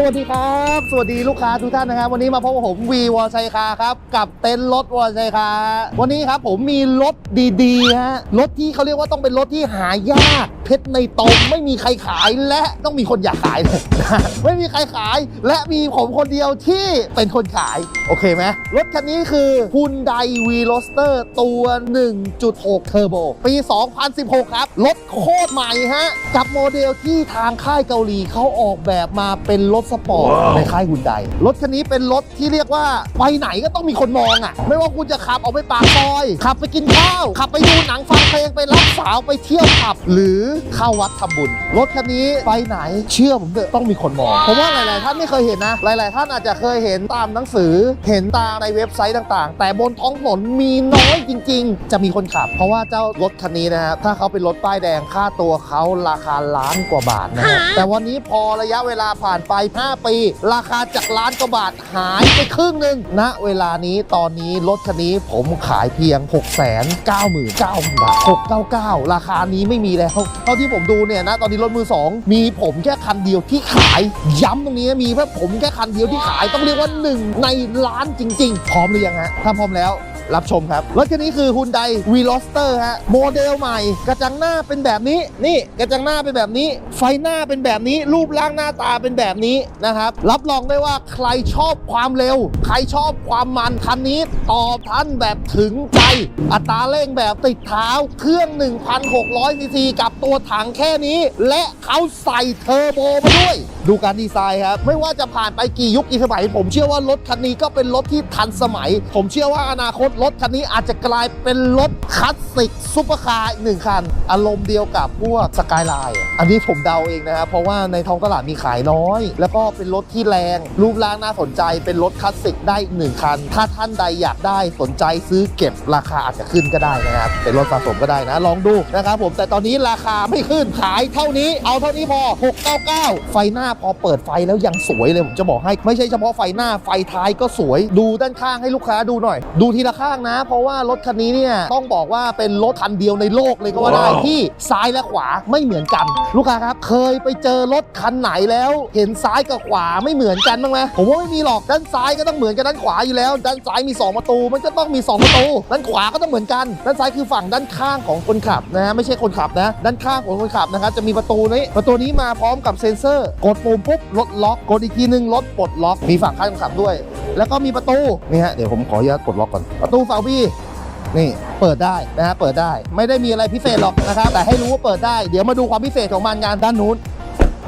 สวัสดีครับ สวัสดีลูกค้าทุกท่านนะครับ วันนี้มาพบกับผมวีวอชัยคาครับ กับเต็นท์รถวอชัยคา วันนี้ครับผมมีรถดีๆฮะรถที่เขาเรียกว่าต้องเป็นรถที่หายาก เพชรในตมไม่มีใครขายและต้องมีคนอยากขายเลยไม่มีใครขายและมีผมคนเดียวที่เป็นคนขาย โอเคไหมรถคันนี้คือ Hyundai v r o s t e r ตัว 1.6 Turbo ปี 2016 ครับ รถโคตรใหม่ฮะกับโมเดลที่ทางค่ายเกาหลีเขาออกแบบมาเป็นรถสปอร์ตในค่าย Hyundai รถคันนี้เป็นรถที่เรียกว่าไปไหนก็ต้องมีคนมองอะ ไม่ว่าคุณจะขับออกไปปากซอย ขับไปกินข้าว ขับไปดูหนังฟังเพลงไปรับสาวไปเที่ยวผับ หรือเข้าวัดทำบุญ รถคันนี้ไปไหนเชื่อผมเถอะต้องมีคนมองผมว่าหลายๆท่านไม่เคยเห็นนะ หลาย ๆ ท่านอาจจะเคยเห็นตามหนังสือ เห็นตามในเว็บไซต์ต่างๆ แต่บนท้องถนนมีน้อยจริง ๆ จะมีคนขับ เพราะว่าเจ้ารถคันนี้นะฮะถ้าเขาเป็นรถป้ายแดงค่าตัวเขาราคาล้านกว่าบาทนะฮะแต่วันนี้พอระยะเวลาผ่านไป5 ปี ราคาจากล้านกว่าบาทหายไปครึ่งหนึ่งณเวลานี้ตอนนี้รถคันนี้ผมขายเพียง 6 9 9 0 0 0บาท699 ราคานี้ไม่มีแล้วเท่าที่ผมดูเนี่ยนะตอนนี้รถมือ 2 มีผมแค่คันเดียวที่ขายย้ำตรงนี้มีแค่ผมแค่คันเดียวที่ขายต้องเรียกว่า 1 ในล้านจริง ๆ พร้อมหรือยังฮะถ้าพร้อมแล้ว รับชมครับ รถคันนี้คือ Hyundai v e l o s t e r ฮะ โมเดลใหม่ กระจังหน้าเป็นแบบนี้ นี่กระจังหน้าเป็นแบบนี้ ไฟหน้าเป็นแบบนี้ รูปร่างหน้าตาเป็นแบบนี้นะครับ รับรองได้ว่าใครชอบความเร็ว ใครชอบความมันคันนี้ตอบท่านแบบถึงใจ อัตราเร่งแบบติดเท้า เครื่อง 1,600ซีซีกับตัวถังแค่นี้ และเขาใส่เทอร์โบมาด้วยดูการดีไซน์ครับ ไม่ว่าจะผ่านไปกี่ยุคกี่สมัย ผมเชื่อว่ารถคันนี้ก็เป็นรถที่ทันสมัย ผมเชื่อว่าอนาคตรถคันนี้อาจจะกลายเป็นรถคลาสสิกซุปเปอร์คาร์อีกหนึ่งคัน อารมณ์เดียวกับพวกสกายไลน์อันนี้ผมเดาเองนะครับเพราะว่าในท้องตลาดมีขายน้อย แล้วก็เป็นรถที่แรง รูปร่างน่าสนใจเป็นรถคลาสสิกได้อีกหนึ่งคัน ถ้าท่านใดอยากได้สนใจซื้อเก็บราคาอาจจะขึ้นก็ได้นะครับเป็นรถสะสมก็ได้นะ ลองดูนะครับผมแต่ตอนนี้ราคาไม่ขึ้นขายเท่านี้เอาเท่านี้พอ 699 ไฟหน้าพอเปิดไฟแล้วยังสวยเลยผมจะบอกให้ไม่ใช่เฉพาะไฟหน้าไฟท้ายก็สวย ดูด้านข้างให้ลูกค้าดูหน่อย ดูทีละข้างนะ เพราะว่ารถคันนี้เนี่ยต้องบอกว่าเป็นรถคันเดียวในโลกเลยก็ว่าได้ที่ซ้ายและขวาไม่เหมือนกัน ลูกค้าครับ เคยไปเจอรถคันไหนแล้ว เห็นซ้ายกับขวาไม่เหมือนกันบ้างไหมผมว่าไม่มีหรอกด้านซ้ายก็ต้องเหมือนกับด้านขวาอยู่แล้ว ด้านซ้ายมีสองประตู มันก็ต้องมีสองประตู ด้านขวาก็ต้องเหมือนกัน ด้านซ้ายคือฝั่งด้านข้างของคนขับนะฮะไม่ใช่คนขับนะ ด้านข้างของคนขับนะครับจะมีประตูนี้ประตูนี้มาพร้อมกับเซ็นเซอร์ กดปุ่มปุ๊บรถล็อกกดอีกทีนึงรถปลดล็อกมีฝั่งข้างคนขับด้วย แล้วก็มีประตูนี่ฮะเดี๋ยวผมขออนุญาตปลดล็อกก่อนประตูเสาบี้นี่เปิดได้นะฮะเปิดได้ ไม่ได้มีอะไรพิเศษหรอกนะครับแต่ให้รู้ว่าเปิดได้ เดี๋ยวมาดูความพิเศษของมันงานด้านนู้น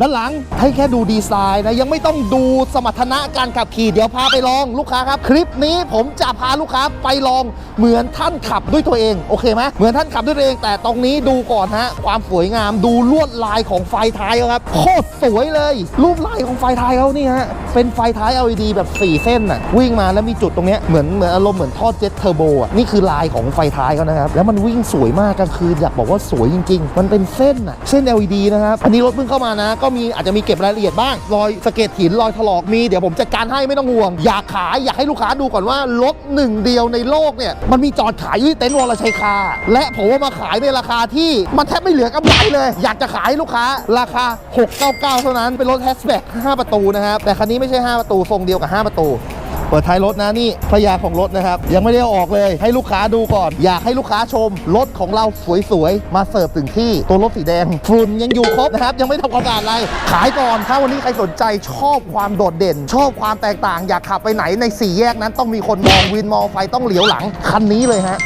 ด้านหลังให้แค่ดูดีไซน์นะยังไม่ต้องดูสมรรถนะการขับขี่เดี๋ยวพาไปลองลูกค้าครับ คลิปนี้ผมจะพาลูกค้าไปลองเหมือนท่านขับด้วยตัวเองโอเคไหมเหมือนท่านขับด้วยตัวเอง แต่ตรงนี้ดูก่อนฮะความสวยงามดูลวดลายของไฟท้ายเขาครับโคตรสวยเลยรูปลายของไฟท้ายเขานี่ฮะเป็นไฟท้าย LED แบบ 4 เส้นน่ะวิ่งมาแล้วมีจุดตรงเนี้ยเหมือนเหมือนอารมณ์เหมือนท่อเจ็ตเทอร์โบอะนี่คือลายของไฟท้ายเขานะครับแล้วมันวิ่งสวยมากกลางคืนอยากบอกว่าสวยจริง ๆ มันเป็นเส้นน่ะเส้น LED นะครับอันนี้รถเพิ่งเข้ามานะก็มีอาจจะมีเก็บรายละเอียดบ้าง รอยสะเก็ดหินรอยถลอกมีเดี๋ยวผมจัดการให้ไม่ต้องห่วง อยากขายอยากให้ลูกค้าดูก่อนว่ารถหนึ่งเดียวในโลกเนี่ยมันมีจอดขายอยู่ที่เต็นท์วรชัยคา และผมว่ามาขายในราคาที่มันแทบไม่เหลือกำไรเลย อยากจะขายให้ลูกค้าราคา 699 เท่านั้นเป็นรถแฮชแบ็ก5ประตูนะครับแต่คันนี้ไม่ใช่ 5 ประตูทรงเดียวกับ 5 ประตู เปิดท้ายรถนะนี่พยาของรถนะครับ ยังไม่ได้อออกเลย ให้ลูกค้าดูก่อน อยากให้ลูกค้าชม รถของเราสวยๆ มาเสิร์ฟถึงที่ตัวรถสีแดงฝุ่นยังอยู่ครบนะครับ ยังไม่ทำความสะอาดอะไร ขายก่อน ถ้าวันนี้ใครสนใจชอบความโดดเด่น ชอบความแตกต่าง อยากขับไปไหนในสี่แยกนั้นต้องมีคนมองวินมองไฟต้องเหลียวหลังคันนี้เลยฮะ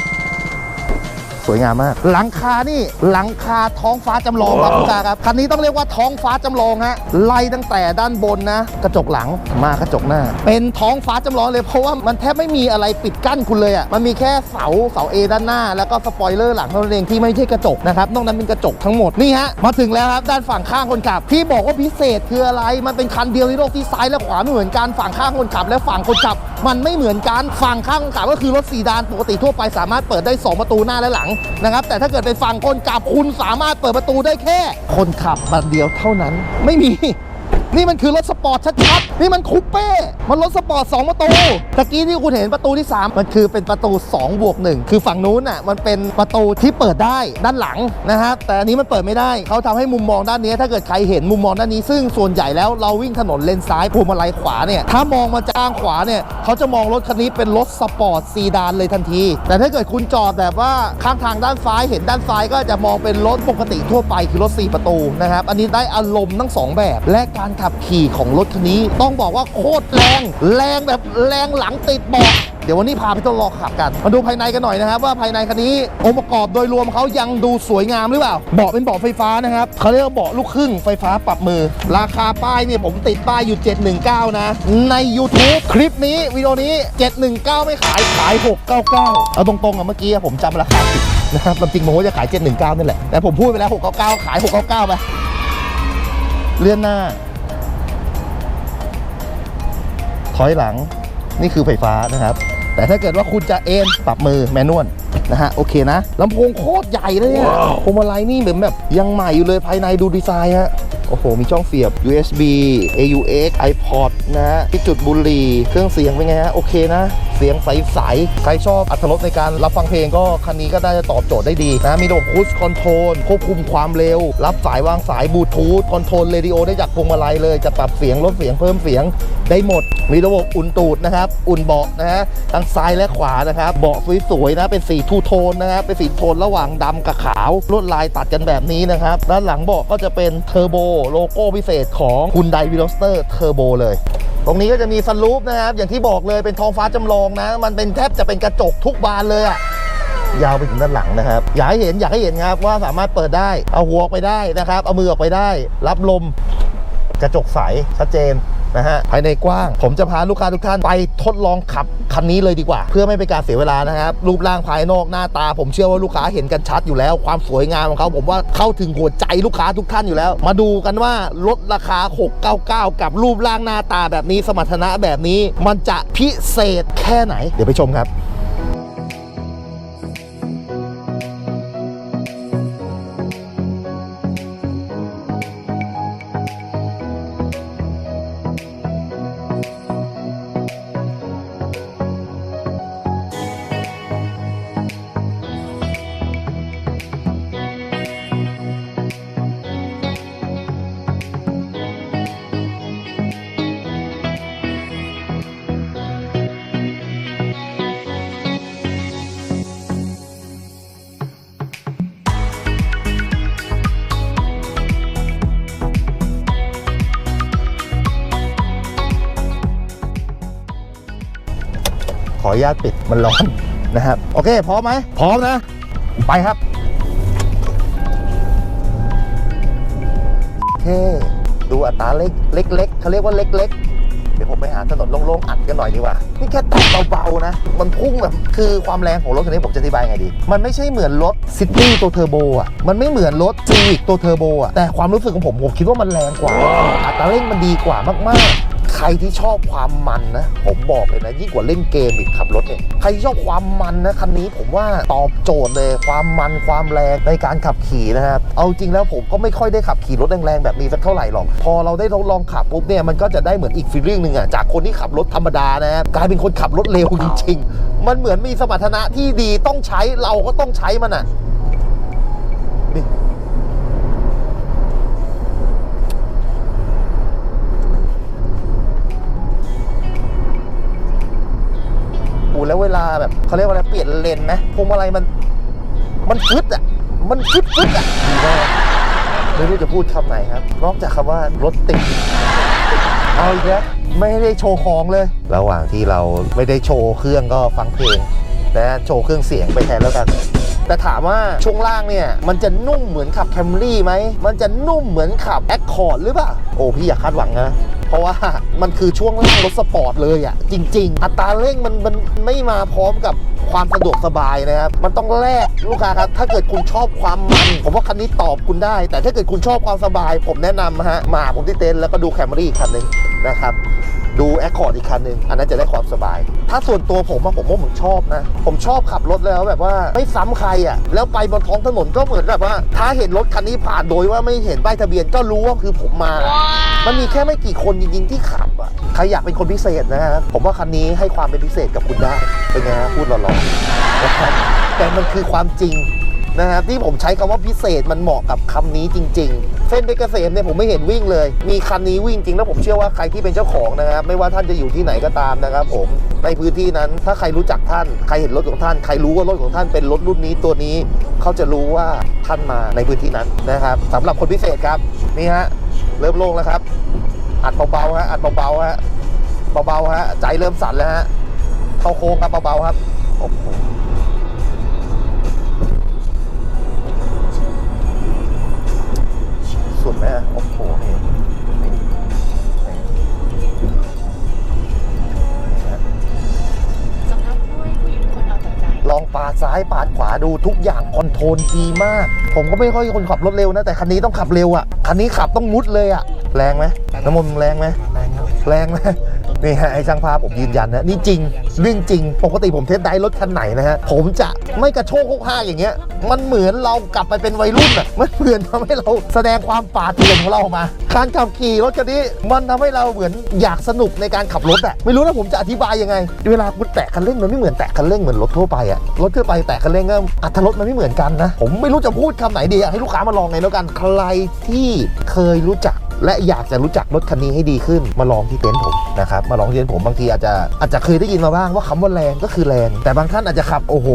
สวยงามมาก หลังคานี่หลังคาท้องฟ้าจำลองครับคุณตาครับคันนี้ต้องเรียกว่าท้องฟ้าจำลองฮะไล่ตั้งแต่ด้านบนนะ กระจกหลังมากระจกหน้า เป็นท้องฟ้าจำลองเลยเพราะว่ามันแทบไม่มีอะไรปิดกั้นคุณเลยอะมันมีแค่เสาเสาเอด้านหน้า แล้วก็สปอยเลอร์หลังเท่านั้นเองที่ไม่ใช่กระจกนะครับนอกนั้นเป็นกระจกทั้งหมดนี่ฮะมาถึงแล้วครับด้านฝั่งข้างคนขับ ที่บอกว่าพิเศษคืออะไรมันเป็นคันเดียวในโลกที่ซ้ายและขวาไม่เหมือนกันฝั่งข้างคนขับ และฝั่งคนขับ มันไม่เหมือนกันฝั่งข้างคนขับก็คือรถสีดานปกติทั่วไปสามารถเปิดได้ 2 ประตูหน้าและหลังนะครับแต่ถ้าเกิดเป็นฝั่งคนขับคุณสามารถเปิดประตูได้แค่ คนขับบันเดียวเท่านั้น ไม่มี นี่มันคือรถสปอร์ตชัดๆ นี่มันคูเป้ มันรถสปอร์ต2ประตู ตะกี้ที่คุณเห็นประตูที่ 3 มันคือเป็นประตู2บวก1คือฝั่งนู้นน่ะ มันเป็นประตูที่เปิดได้ด้านหลังนะครับแต่อันนี้มันเปิดไม่ได้ เขาทำให้มุมมองด้านนี้ ถ้าเกิดใครเห็นมุมมองด้านนี้ ซึ่งส่วนใหญ่แล้วเราวิ่งถนนเลนซ้ายพวงมาลัยขวาเนี่ย ถ้ามองมาจากขวาเนี่ย เขาจะมองรถคันนี้เป็นรถสปอร์ตซีดานเลยทันที แต่ถ้าเกิดคุณจอดแบบว่าข้างทางด้านซ้าย เห็นด้านซ้ายก็จะมองเป็นรถปกติทั่วไปคือรถ4ประตูนะครับ อันนี้ได้อารมณ์ทั้งสองแบบ และการขัขับขี่ของรถคันนี้ ต้องบอกว่าโคตรแรง แรงแบบแรงหลังติดเบาะเดี๋ยววันนี้พาไปทดลองขับกัน มาดูภายในกันหน่อยนะครับ ว่าภายในคันนี้องค์ประกอบโดยรวมเขายังดูสวยงามหรือเปล่า เบาะเป็นเบาะไฟฟ้านะครับเขาเรียกว่าเบาะลูกครึ่งไฟฟ้าปรับมือ ราคาป้ายเนี่ยผมติดป้ายอยู่ 719 นะ ใน YouTube คลิปนี้วิดีโอนี้ 719 ไม่ขายขาย 699 เอาตรงๆอะเมื่อกี้ผมจำราคาผิดนะครับความจริงผมว่าจะขาย 719 นี่แหละ แต่ผมพูดไปแล้ว 699 ขาย 699 ไป เลื่อนหน้า ถอยหลังนี่คือไฟฟ้านะครับ แต่ถ้าเกิดว่าคุณจะเอ็นปรับมือแมนนวล นะฮะโอเคนะลำโพงโคตรใหญ่เลยเนี่ยพวงมาลัยนี่เหมือนแบบยังใหม่อยู่เลยภายในดูดีไซน์ฮะโอ้โห มีช่องเสียบ USB AUX iPod นะฮะที่จุดบุหรี่เครื่องเสียงเป็นไงฮะโอเคนะ เสียงใสๆใครชอบอัตรถรสในการรับฟังเพลงก็คันนี้ก็ได้จะตอบโจทย์ได้ดีนะ มีระบบคูสคอนโทรลควบคุมความเร็ว รับสายวางสายบลูทูธคอนโทรลเรดิโอได้จากพวงมาลัยเลยจะปรับเสียงลดเสียงเพิ่มเสียงได้หมด มีระบบอุ่นตูดนะครับ อุ่นเบาะนะฮะทั้งซ้ายและขวานะครับเบาะสวยๆนะเป็นสีทูโทนนะครับเป็นสีโทนระหว่างดำกับขาวลวดลายตัดกันแบบนี้นะครับด้านหลังเบาะก็จะเป็นเทอร์โบโลโก้พิเศษของ Hyundai v e l o c i t e r Turbo เลยตรงนี้ก็จะมีซันรูฟนะครับ อย่างที่บอกเลยเป็นท้องฟ้าจำลองนะ มันเป็นแทบจะเป็นกระจกทุกบานเลยอะยาวไปถึงด้านหลังนะครับ อยากให้เห็นอยากให้เห็นครับว่าสามารถเปิดได้ เอาหัวออกไปได้นะครับ เอามือออกไปได้ รับลม กระจกใสชัดเจนนะฮะภายในกว้าง ผมจะพาลูกค้าทุกท่านไปทดลองขับ คันนี้เลยดีกว่า เพื่อไม่เป็นการเสียเวลานะครับ รูปร่างภายนอกหน้าตา ผมเชื่อว่าลูกค้าเห็นกันชัดอยู่แล้ว ความสวยงามของเขาผมว่าเข้าถึงหัวใจลูกค้าทุกท่านอยู่แล้ว มาดูกันว่าลดราคา 699 กับรูปร่างหน้าตาแบบนี้สมรรถนะแบบนี้ มันจะพิเศษแค่ไหน เดี๋ยวไปชมครับ ออนุญาตปิดมันร้อนนะครับ โอเค พร้อมไหมพร้อมนะ ไปครับ โอเค ดูอัตราเล็กเล็กๆเขาเรียกว่าเล็ก ๆเดี๋ยวผมไปหาถนนโล่งๆอัดกันหน่อยดีกว่า นี่แค่แตะเบาๆนะ มันพุ่งแบบ คือความแรงของรถคันนี้ผมจะอธิบายไงดี มันไม่ใช่เหมือนรถซิตี้ตัวเทอร์โบอะ มันไม่เหมือนรถซีวิกตัวเทอร์โบอะ แต่ความรู้สึกของผม ผมคิดว่ามันแรงกว่า อัตราเร่งมันดีกว่ามากๆใค รที่ชอบความมันนะ ผมบอกเลยนะ ยิ่งกว่าเล่นเกมอีกขับรถเนี่ยใครที่ชอบความมันนะคันนี้ผมว่าตอบโจทย์เลยความมันความแรงในการขับขี่นะครับเอาจริงแล้วผมก็ไม่ค่อยได้ขับขี่รถแรงๆแบบนี้สักเท่าไหร่หรอกพอเราได้ทดลองขับปุ๊บเนี่ยมันก็จะได้เหมือนอีกฟีลลิ่งหนึ่งอะจากคนที่ขับรถธรรมดานะครับกลายเป็นคนขับรถเร็วจริงๆ มันเหมือนมีสมรรถนะที่ดีต้องใช้เราก็ต้องใช้มันอะนี่ แล้วเวลาแบบเขาเรียกว่าอะไรเปลี่ยนเลนไหมพวงมาลัยมันมันฟึดอะมันฟึดฟึดอะดีมากไม่รู้จะพูดคำไหนครับ นอกจากคำว่ารถติดเอาอีกแล้วไม่ได้โชว์ของเลย ระหว่างที่เราไม่ได้โชว์เครื่องก็ฟังเพลงนะโชว์เครื่องเสียงไปแทนแล้วกันแต่ถามว่าช่วงล่างเนี่ย มันจะนุ่มเหมือนขับแคมรี่ไหม มันจะนุ่มเหมือนขับแอคคอร์ดหรือเปล่า โอ้ พี่อย่าคาดหวังนะ ราะว่ามันคือช่วงล่างรถสปอร์ตเลยอะ่ะ จริง ๆ อัตราเร่งมันมันไม่มาพร้อมกับความสะดวกสบายนะครับ มันต้องแลกลูกค้าครับ ถ้าเกิดคุณชอบความมัน ผมว่าคันนี้ตอบคุณได้ แต่ถ้าเกิดคุณชอบความสบาย ผมแนะนำฮะมาผมที่เต็นท์แล้วก็ดูแคมรี่คันหนึ่งนะครับดูแอคคอร์ดอีกคันหนึ่งอันนั้นจะได้ความสบาย ถ้าส่วนตัวผมอะผมว่าผมชอบนะ ผมชอบขับรถแล้วแบบว่าไม่ซ้ำใครอะแล้วไปบนท้องถนนก็เหมือนแบบว่า ถ้าเห็นรถคันนี้ผ่านโดยว่าไม่เห็นป้ายทะเบียนก็รู้ว่าคือผมมา มันมีแค่ไม่กี่คนจริง ๆ ที่ขับอะใครอยากเป็นคนพิเศษนะครับผมว่าคันนี้ให้ความเป็นพิเศษกับคุณได้เป็นไงฮะพูดหล่อๆนะครับแต่มันคือความจริงนะครับที่ผมใช้คำว่าพิเศษมันเหมาะกับคำนี้จริง ๆ เส้นเพชรเกษมเนี่ยผมไม่เห็นวิ่งเลย มีคันนี้วิ่งจริงแล้วผมเชื่อว่าใครที่เป็นเจ้าของนะครับ ไม่ว่าท่านจะอยู่ที่ไหนก็ตามนะครับผมในพื้นที่นั้นถ้าใครรู้จักท่าน ใครเห็นรถของท่าน ใครรู้ว่ารถของท่านเป็นรถรุ่นนี้ตัวนี้ เขาจะรู้ว่าท่านมาในพื้นที่นั้นนะครับสำหรับคนพิเศษครับนี่ฮะเริ่มโล่งแล้วครับ อัดเบาๆฮะอัดเบาๆฮะเบาๆฮะใจเริ่มสั่นแล้วฮะเข้าโค้งครับเบาๆครับโอ้โหสุดไหมโอ้โห องปาดซ้ายปาดขวาดูทุกอย่างคอนโทรลดีมาก ผมก็ไม่ค่อยคนขับรถเร็วนะ แต่คันนี้ต้องขับเร็วอะคันนี้ขับต้องมุดเลยอะแรงไหมน้ำมนต์แรงไหมแรงครับแรงไหม นี่ฮะไอ้ช่างภาพผมยืนยันนะนี่จริงเรื่องจริง ปกติผมเทสได้รถคันไหนนะฮะผมจะไม่กระโชกโคกห้ากอย่างเงี้ย มันเหมือนเรากลับไปเป็นวัยรุ่นอะมันเหมือนทำให้เราแสดงความป่าเถื่อนของเราออกมา การขับขี่รถคันนี้มันทำให้เราเหมือนอยากสนุกในการขับรถอะไม่รู้นะผมจะอธิบายยังไง เวลาคุณแตะคันเร่งมันไม่เหมือนแตะคันเร่งเหมือนรถทั่วไปอะรถทั่วไปแตะคันเร่งก็อัตรถรสมันไม่เหมือนกันนะผมไม่รู้จะพูดคำไหนดีอยากให้ลูกค้ามาลองไงแล้วกันใครที่เคยรู้จัก และอยากจะรู้จักรถคันนี้ให้ดีขึ้นมาลองที่เต็นท์ผมนะครับมาลองที่เต็นท์ผมบางทีอาจจะอาจจะเคยได้ยินมาบ้างว่าคำว่าแรงก็คือแรง แต่บางท่านอาจจะขับโอ้โห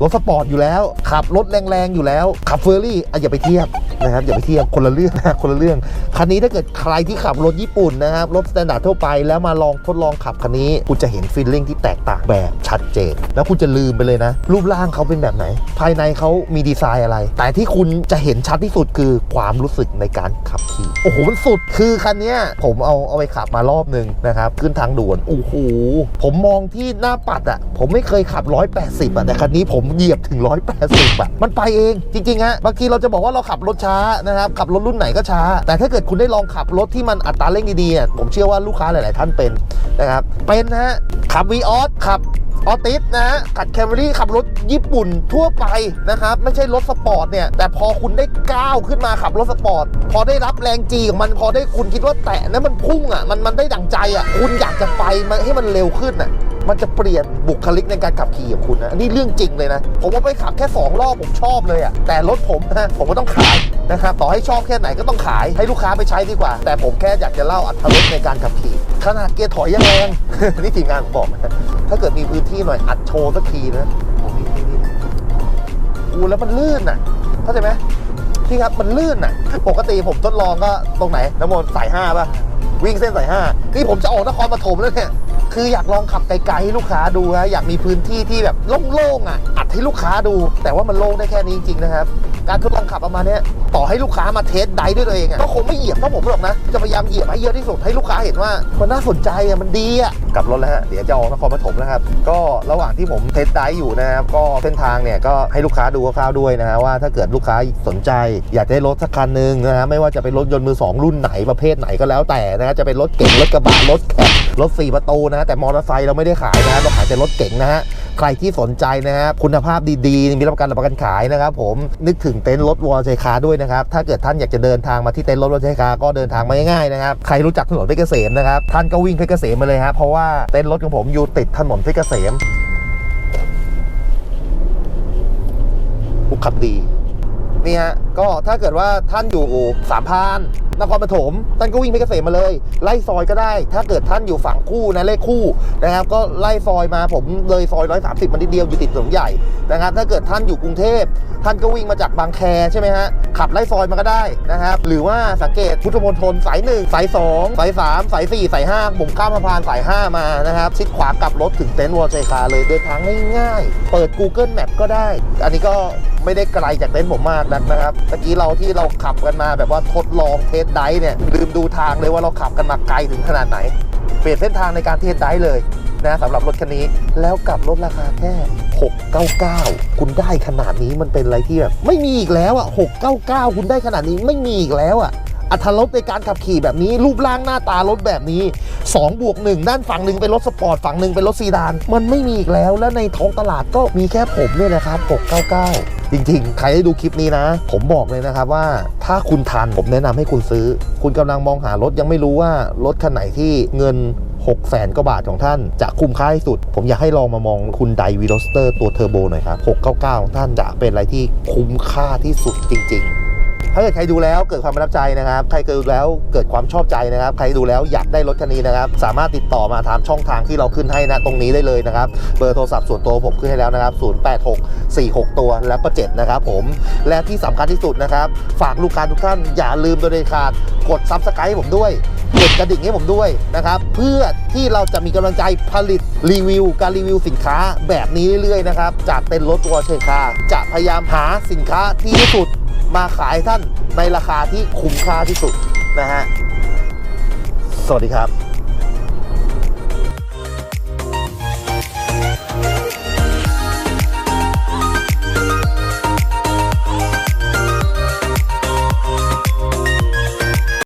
รถสปอร์ตอยู่แล้ว ขับรถแรงๆอยู่แล้ว ขับเฟอร์รี่อะอย่าไปเทียบนะครับอย่าไปเทียบคนละเรื่องนะคนละเรื่องคันนี้ถ้าเกิดใครที่ขับรถญี่ปุ่นนะครับรถสแตนดาร์ดทั่วไปแล้วมาลองทดลองขับคันนี้ คุณจะเห็นฟีลลิ่งที่แตกต่างแบบชัดเจน แล้วคุณจะลืมไปเลยนะ รูปร่างเขาเป็นแบบไหน ภายในเขามีดีไซน์อะไร แต่ที่คุณจะเห็นชัดที่สุดคือความรู้สึกในการขับขี่โอ้โหมันสุดคือคันเนี้ยผมเอาเอาไปขับมารอบหนึ่งนะครับ ขึ้นทางด่วนโอ้โหผมมองที่หน้าปัดอะ ผมไม่เคยขับ 180อะแต่คันนี้ผมเหยียบถึง 180อะมันไปเองจริงๆฮะบางทีเราจะบอกว่าเราขับรถช้านะครับขับรถรุ่นไหนก็ช้า แต่ถ้าเกิดคุณได้ลองขับรถที่มันอัตราเร่งดีๆอะผมเชื่อว่าลูกค้าหลาย ๆ ท่านเป็นนะครับเป็นนะฮะขับวีออสขับ ออติสนะฮะขัดแคมรี่ขับรถญี่ปุ่นทั่วไปนะครับ ไม่ใช่รถสปอร์ตเนี่ย แต่พอคุณได้ก้าวขึ้นมาขับรถสปอร์ต พอได้รับแรงจีของมันพอได้คุณคิดว่าแตะนั้นมันพุ่งอะมันมันได้ดั่งใจอะคุณอยากจะไปมันให้มันเร็วขึ้นอะ มันจะเปลี่ยนบุคลิกในการขับขี่ของคุณนะ อันนี้เรื่องจริงเลยนะ ผมว่าไปขับแค่ 2 รอบผมชอบเลยอะ แต่รถผมนะผมก็ต้องขายนะครับ ต่อให้ชอบแค่ไหนก็ต้องขายให้ลูกค้าไปใช้ดีกว่า แต่ผมแค่อยากจะเล่าอัตรสในการขับขี่ขนาดเกียร์ถอยยังแรงนี่ทีมงานผมบอกนะถ้าเกิดมีพื้นที่หน่อยอัดโชว์สักทีนะโอ้นี่นี่อูแล้วมันลื่นอะเข้าใจไหมพี่ครับมันลื่นอะ ปกติผมทดลองก็ตรงไหนน้ำมนต์สายห้าป่ะวิ่งเส้นสายห้านี่ผมจะออกนครปฐมแล้วเนี่ย คืออยากลองขับไกลๆให้ลูกค้าดูฮะอยากมีพื้นที่ที่แบบโล่งๆอะอัดให้ลูกค้าดู แต่ว่ามันโล่งได้แค่นี้จริงๆนะครับ การทดลองขับประมาณนี้ต่อให้ลูกค้ามาเทสไดด้วยตัวเองอะก็คงไม่เหยียบเท่าผมหรอกนะจะพยายามเหยียบให้เยอะที่สุดให้ลูกค้าเห็นว่ามันน่าสนใจอะมันดีอะกลับรถแล้วฮะเดี๋ยวจะออกนครปฐมแล้วครับก็ระหว่างที่ผมเทสไดอยู่นะครับก็เส้นทางเนี่ยก็ให้ลูกค้าดูคร่าวๆด้วยนะฮะว่าถ้าเกิดลูกค้าสนใจ อยากได้รถสักคันหนึ่งนะฮะไม่ว่าจะเป็นรถยนต์มือสองรุ่นไหนประเภทไหนก็แล้วแต่นะฮะจะเป็นรถเก๋งรถกระบะรถแคปรถสี่ประตูนะแต่มอเตอร์ไซค์เราไม่ได้ขายนะฮะเราขายแต่รถเก๋งนะฮะใครที่สนใจนะครับคุณภาพดีๆ มีรับประกันรับประกันขายนะครับผมนึกถึงเต็นท์รถวอลเจคาด้วยนะครับ ถ้าเกิดท่านอยากจะเดินทางมาที่เต็นท์รถวอลเจคาก็เดินทางมาง่ายๆนะครับ ใครรู้จักถนนเพชรเกษมนะครับ ท่านก็วิ่งเพชรเกษมมาเลยฮะเพราะว่าเต็นท์รถของผมอยู่ติดถนนเพชรเกษมขับดีนี่ฮะก็ถ้าเกิดว่าท่านอยู่สามพานนครปฐมท่านก็วิ่งเพชรเกษมมาเลย ไล่ซอยก็ได้ ถ้าเกิดท่านอยู่ฝั่งคู่นะเลขคู่นะครับ ก็ไล่ซอยมาผมเลยซอย130มันนิดเดียวอยู่ติดถนนใหญ่นะครับ ถ้าเกิดท่านอยู่กรุงเทพท่านก็วิ่งมาจากบางแคใช่ไหมฮะขับไล่ซอยมาก็ได้นะครับหรือว่าสังเกตพุทธมณฑลสาย1สาย2สาย3สาย4สาย5ผมข้ามสะพานสาย5มานะครับชิดขวากลับรถถึงเต็นท์วอลเจคาเลยเดินทางง่ายๆเปิด Google Map ก็ได้ อันนี้ก็ไม่ได้ไกลจากเต็นท์ผมมากนักนะครับตะกี้เราที่เราขับกันมาแบบว่าทดลองเทสไดเนี่ยลืมดูทางเลยว่าเราขับกันมาไกลถึงขนาดไหน เปลี่ยนเส้นทางในการเทสไดเลยนะสำหรับรถคันนี้แล้วกลับลดราคาแค่ 699 คุณได้ขนาดนี้มันเป็นอะไรที่แบบไม่มีอีกแล้วอะ 699 คุณได้ขนาดนี้ไม่มีอีกแล้วอะ อัตรถรสในการขับขี่แบบนี้ รูปร่างหน้าตารถแบบนี้2บวก1ด้านฝั่งหนึ่งเป็นรถสปอร์ตฝั่งหนึ่งเป็นรถซีดาน มันไม่มีอีกแล้ว และในท้องตลาดก็มีแค่ผมเนี่ยนะครับ699 จริงๆ ใครได้ดูคลิปนี้นะ ผมบอกเลยนะครับว่าถ้าคุณทันผมแนะนำให้คุณซื้อ คุณกำลังมองหารถยังไม่รู้ว่ารถคันไหนที่เงิน6แสนกว่าบาทของท่านจะคุ้มค่าที่สุด ผมอยากให้ลองมามองคุณไดวีโรสเตอร์ตัวเทอร์โบหน่อยครับ 699 ของท่านจะเป็นอะไรที่คุ้มค่าที่สุดจริง ๆ ถ้าเกิดใครดูแล้วเกิดความประทับใจนะครับ ใครเกิดแล้วเกิดความชอบใจนะครับ ใครดูแล้วอยากได้รถคันนี้นะครับ สามารถติดต่อมาตามช่องทางที่เราขึ้นให้นะตรงนี้ได้เลยนะครับ เบอร์โทรศัพท์ส่วนตัวผมขึ้นให้แล้วนะครับ 086 46 ตัวแล้วก็ 7 นะครับผม และที่สำคัญที่สุดนะครับ ฝากลูกค้าทุกท่านอย่าลืมโดยเด็ดขาด กดซับสไครต์ผมด้วย กดกระดิ่งให้ผมด้วยนะครับ เพื่อที่เราจะมีกำลังใจผลิตรีวิว การรีวิวสินค้าแบบนี้เรื่อยๆนะครับ จากเต็นท์รถวเชคาจะพยายามหาสินค้าที่ที่สุด มาขายท่านในราคาที่คุ้มค่าที่สุดนะฮะ สวัสดีครับ